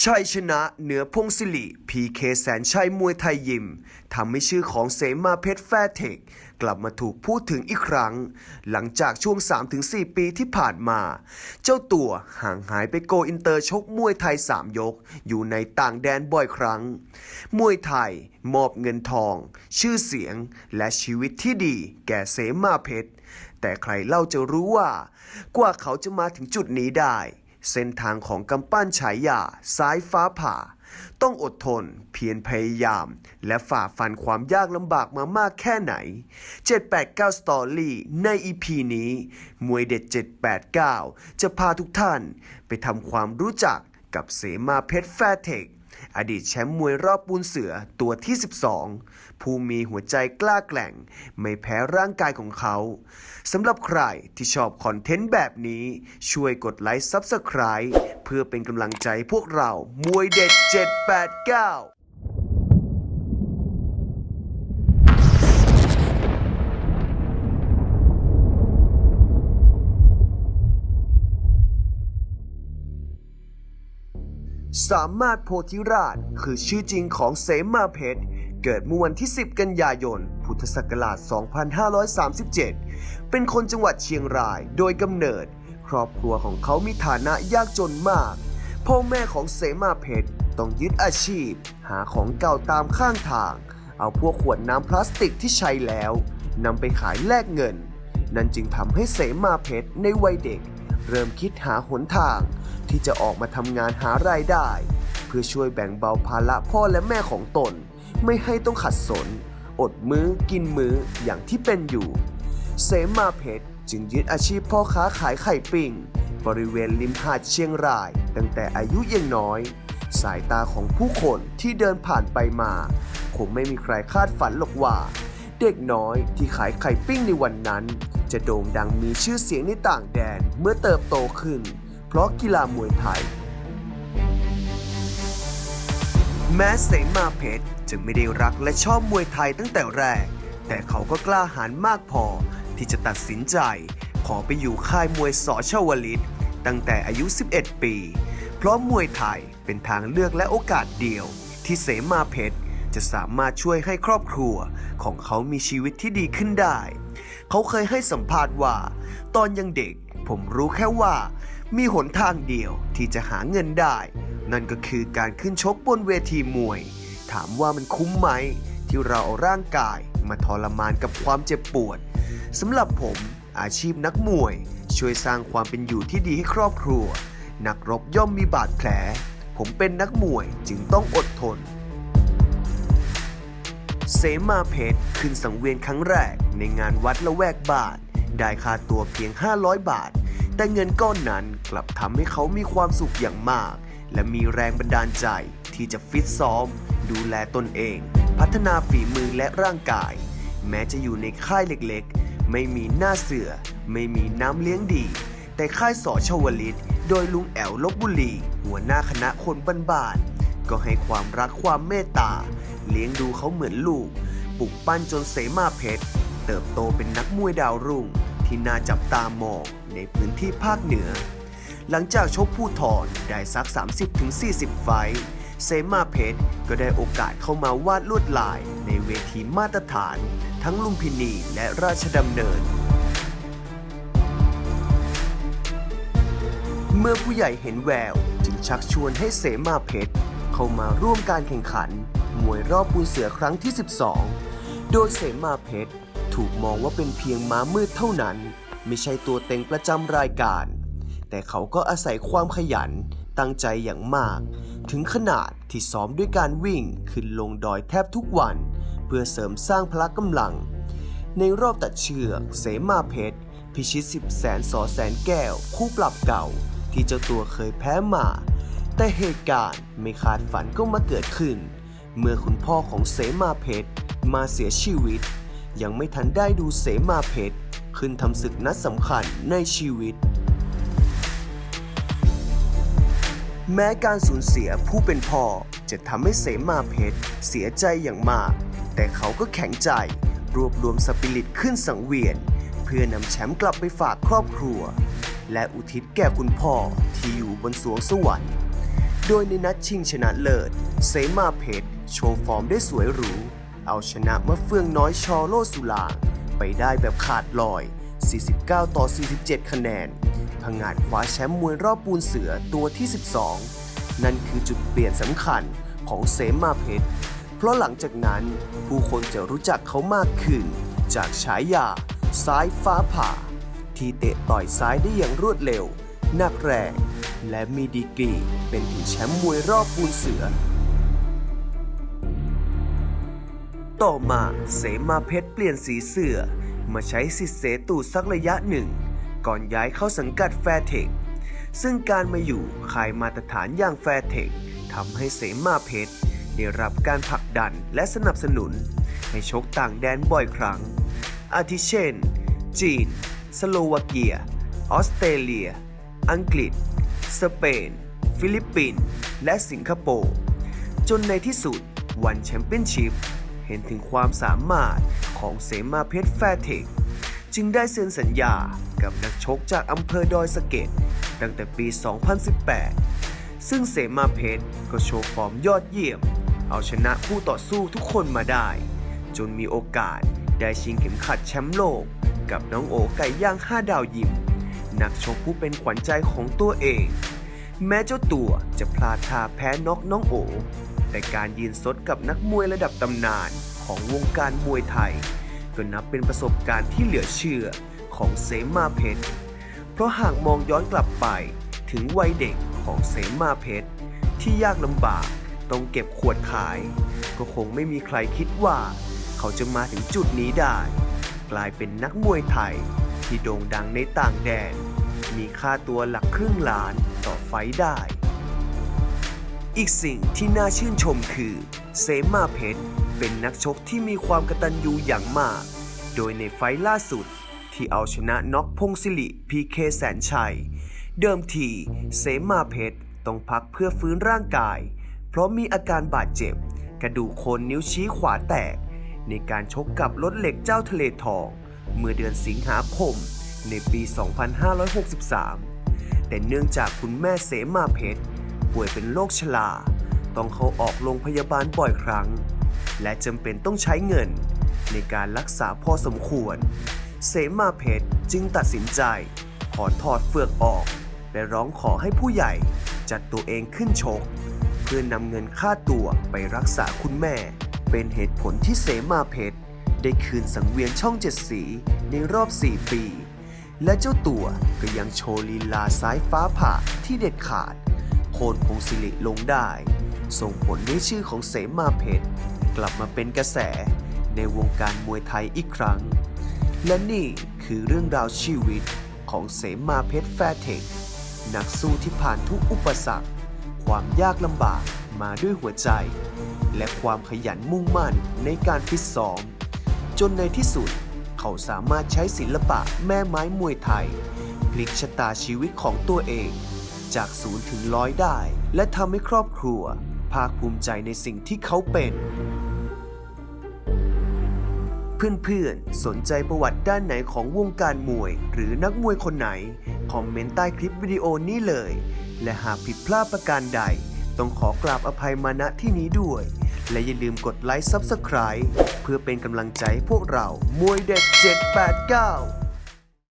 ชัยชนะเหนือพงศิริพีเคแสนชัยมวยไทยยิมทำให้ชื่อของเสมาเพชรแฟร์เทค กลับมาถูกพูดถึงอีกครั้ง หลังจากช่วง 3-4 ปีที่ผ่านมา เจ้าตัวห่างหายไปโกอินเตอร์ชกมวยไทย 3 ยก อยู่ในต่างแดนบ่อยครั้ง มวยไทยมอบเงินทอง ชื่อเสียงและชีวิตที่ดี แก่เสมาเพชร แต่ใครเล่าจะรู้ว่า กว่าเขาจะมาถึงจุดนี้ได้ เส้นทางของกำปั้นฉายาสายฟ้าผ่า ต้องอดทน เพียรพยายาม และฝ่าฟันความยากลำบากมามากแค่ไหน 789สตอรี่ใน EP นี้ มวยเด็ด 789 จะพาทุกท่านไปทำความรู้จักกับเสมาเพชรแฟร์เทค อดีตแชมป์มวยรอบปูนเสือตัวที่ 12 ผู้มีหัวใจกล้าแกร่ง ไม่แพ้ร่างกายของเขาสำหรับใครที่ชอบคอนเทนต์แบบนี้ ช่วยกดไลค์ซับสไคร b e เพื่อเป็นกำลังใจพวกเรามวยเด็ด 789 สามารถโพธิราช คือชื่อจริงของเสมาเพชร เกิดเมื่อวันที่ 10 กันยายน พุทธศักราช 2537 เป็นคนจังหวัดเชียงรายโดยกำเนิด ครอบครัวของเขามีฐานะยากจนมาก พ่อแม่ของเสมาเพชรต้องยึดอาชีพ หาของเก่าตามข้างทาง เอาพวกขวดน้ำพลาสติกที่ใช้แล้วนำไปขายแลกเงิน นั่นจึงทำให้เสมาเพชรในวัยเด็ก เริ่มคิดหาหนทาง ที่จะออกมาทำงานหารายได้ เพื่อช่วยแบ่งเบาภาระพ่อและแม่ของตน ไม่ให้ต้องขัดสน อดมื้อกินมื้ออย่างที่เป็นอยู่ เสมาเพชรจึงยึดอาชีพพ่อค้าขายไข่ปิ้ง บริเวณริมหาดเชียงราย ตั้งแต่อายุยังน้อย สายตาของผู้คนที่เดินผ่านไปมา คงไม่มีใครคาดฝันหรอกว่า เด็กน้อยที่ขายไข่ปิ้งในวันนั้น จะโด่งดังมีชื่อเสียงในต่างแดนเมื่อเติบโตขึ้น เพราะกีฬามวยไทย แม้เสมาเพชรจะไม่ได้รักและชอบมวยไทยตั้งแต่แรก แต่เขาก็กล้าหาญมากพอที่จะตัดสินใจ ขอไปอยู่ค่ายมวยสอชาวลิตตั้งแต่อายุ 11 ปี เพราะมวยไทยเป็นทางเลือกและโอกาสเดียว ที่เสมาเพชร จะสามารถช่วยให้ครอบครัวของเขามีชีวิตที่ดีขึ้นได้ เขาเคยให้สัมภาษณ์ว่า ตอนยังเด็กผมรู้แค่ว่า มีหนทางเดียวที่จะหาเงินได้ นั่นก็คือการขึ้นชกบนเวทีมวย ถามว่ามันคุ้มไหม ที่เราเอาร่างกายมาทรมานกับความเจ็บปวดสำหรับผมอาชีพนักมวย ช่วยสร้างความเป็นอยู่ที่ดีให้ครอบครัว นักรบย่อมมีบาดแผล ผมเป็นนักมวยจึงต้องอดทน เสมาเพชรขึ้นสังเวียนครั้งแรกในงานวัดละแวกบ้าน ได้ค่าตัวเพียง 500 บาท แต่เงินก้อนนั้นกลับทำให้เขามีความสุขอย่างมาก และมีแรงบันดาลใจที่จะฟิตซ้อม ดูแลตนเอง พัฒนาฝีมือและร่างกาย แม้จะอยู่ในค่ายเล็กๆ ไม่มีหน้าเสือ ไม่มีน้ำเลี้ยงดี แต่ค่ายสอชวลิต โดยลุงแอวลบบุรี หัวหน้าคณะคนบ้านๆก็ให้ความรักความเมตตา เลี้ยงดูเขาเหมือนลูก ปลุกปั้นจนเสมาเพชร เติบโตเป็นนักมวยดาวรุ่ง ที่น่าจับตามองในพื้นที่ภาคเหนือ หลังจากชกผู้ทอนได้สัก 30-40 ไฟเซมาเพชรก็ได้โอกาสเข้ามาวาดลวดลายในเวทีมาตรฐาน ทั้งลุมพินีและราชดำเนิน เมื่อผู้ใหญ่เห็นแวว จึงชักชวนให้เสมาเพชรเข้ามาร่วมการแข่งขัน มวยรอบปูนเสือครั้งที่ 12 โดยเสมาเพชร ถูกมองว่าเป็นเพียงม้ามืดเท่านั้น ไม่ใช่ตัวเต็งประจำรายการ แต่เขาก็อาศัยความขยันตั้งใจอย่างมาก ถึงขนาดที่ซ้อมด้วยการวิ่งขึ้นลงดอยแทบทุกวัน เพื่อเสริมสร้างพละกำลัง ในรอบตัดเชือกเสมาเพชร พิชิตสิบแสนสอแสนแก้ว คู่ปรับเก่า ที่เจ้าตัวเคยแพ้มา แต่เหตุการณ์ไม่คาดฝันก็มาเกิดขึ้น เมื่อคุณพ่อของเสมาเพชรมาเสียชีวิต ยังไม่ทันได้ดูเสมาเพชรขึ้นทำศึกนัดสำคัญในชีวิต แม้การสูญเสียผู้เป็นพ่อจะทำให้เสมาเพชรเสียใจอย่างมาก แต่เขาก็แข็งใจ รวบรวมสปิริตขึ้นสังเวียน เพื่อนำแชมป์กลับไปฝากครอบครัว และอุทิศแก่คุณพ่อที่อยู่บนสวงสวรรค์ โดยในนัดชิงชนะเลิศ เสมาเพชรโชว์ฟอร์มได้สวยหรู เอาชนะมะเฟืองน้อยชอโลสุลางไปได้แบบขาดลอย 49 ต่อ 47 คะแนนผงาดคว้าแชมป์มวยรอบปูนเสือตัวที่ 12 นั่นคือจุดเปลี่ยนสำคัญของเสมาเพชร เพราะหลังจากนั้นผู้คนจะรู้จักเขามากขึ้น จากฉายาซ้ายฟ้าผ่า ที่เตะต่อยซ้ายได้อย่างรวดเร็ว หนักแรง และมีดีกรีเป็นถึงแชมป์มวยรอบปูนเสือ ต่อมาเสมาเพชรเปลี่ยนสีเสื้อ มาใช้สิทธิ์เสตูสักระยะหนึ่ง ก่อนย้ายเข้าสังกัดแฟร์เทค ซึ่งการมาอยู่ค่ายมาตรฐานอย่างแฟร์เทคทำให้เสมาเพชรได้รับการผลักดันและสนับสนุน ให้ชกต่างแดนบ่อยครั้ง อาทิเช่น จีน สโลวาเกีย ออสเตรเลีย อังกฤษ สเปน ฟิลิปปินส์และสิงคโปร์จนในที่สุดวันแชมเปี้ยนชิพเห็นถึงความสามารถของเสมาเพชรแฟร์เทคจึงได้เซ็นสัญญากับนักชกจากอำเภอดอยสะเก็ดตั้งแต่ปี 2018 ซึ่งเสมาเพชรก็โชว์ฟอร์มยอดเยี่ยม เอาชนะคู่ต่อสู้ทุกคนมาได้ จนมีโอกาสได้ชิงเข็มขัดแชมป์โลก กับน้องโอไก่ย่าง 5 ดาวยิม นักชกผู้เป็นขวัญใจของตัวเอง แม้เจ้าตัวจะพลาดท่าแพ้น็อกน้องโอ แต่การยืนสดกับนักมวยระดับตำนานของวงการมวยไทย ก็นับเป็นประสบการณ์ที่เหลือเชื่อของเสมาเพชร เพราะหากมองย้อนกลับไปถึงวัยเด็กของเสมาเพชร ที่ยากลำบากต้องเก็บขวดขาย ก็คงไม่มีใครคิดว่า เขาจะมาถึงจุดนี้ได้ กลายเป็นนักมวยไทย ที่โด่งดังในต่างแดน มีค่าตัวหลักครึ่งล้านต่อไฟได้ อีกสิ่งที่น่าชื่นชมคือเซมาเพชรเป็นนักชกที่มีความกระตัญญูอย่างมาก โดยในไฟล่าสุดที่เอาชนะน็อกพงศิริพีเคแสนชัย เดิมทีเสมาเพชรต้องพักเพื่อฟื้นร่างกาย เพราะมีอาการบาดเจ็บ กระดูกโคนนิ้วชี้ขวาแตก ในการชกกับรถเหล็กเจ้าทะเลทอง เมื่อเดือนสิงหาคม ในปี 2563 แต่เนื่องจากคุณแม่เสมาเพชร ป่วยเป็นโรคชรา ต้องเข้าออกโรงพยาบาลบ่อยครั้ง และจำเป็นต้องใช้เงินในการรักษาพอสมควร เสมาเพชรจึงตัดสินใจ ขอถอดเฟือกออก และร้องขอให้ผู้ใหญ่จัดตัวเองขึ้นชก เพื่อนำเงินค่าตัวไปรักษาคุณแม่ เป็นเหตุผลที่เสมาเพชร ได้คืนสังเวียนช่องเจ็ดสีในรอบ 4 ปี และเจ้าตัวก็ยังโชว์ลีลาซ้ายฟ้าผ่าที่เด็ดขาด โคนพงศิริลงได้ ส่งผลให้ชื่อของเสมาเพชรกลับมาเป็นกระแสในวงการมวยไทยอีกครั้ง และนี่คือเรื่องราวชีวิตของเสมาเพชรแฟร์เทค นักสู้ที่ผ่านทุกอุปสรรค ความยากลำบากมาด้วยหัวใจ และความขยันมุ่งมั่นในการฟิตซ้อม จนในที่สุด เขาสามารถใช้ศิลปะแม่ไม้มวยไทย พลิกชะตาชีวิตของตัวเอง จากศูนย์ถึงร้อยได้ และทำให้ครอบครัว ภาคภูมิใจในสิ่งที่เขาเป็น เพื่อนๆ สนใจประวัติด้านไหนของวงการมวย หรือนักมวยคนไหน คอมเมนต์ใต้คลิปวิดีโอนี้เลย และหากผิดพลาดประการใด ต้องขอกราบอภัยมาณที่นี้ด้วย และอย่าลืมกดไลค์ Subscribe เพื่อเป็นกำลังใจให้พวกเรา มวยเด็ด 789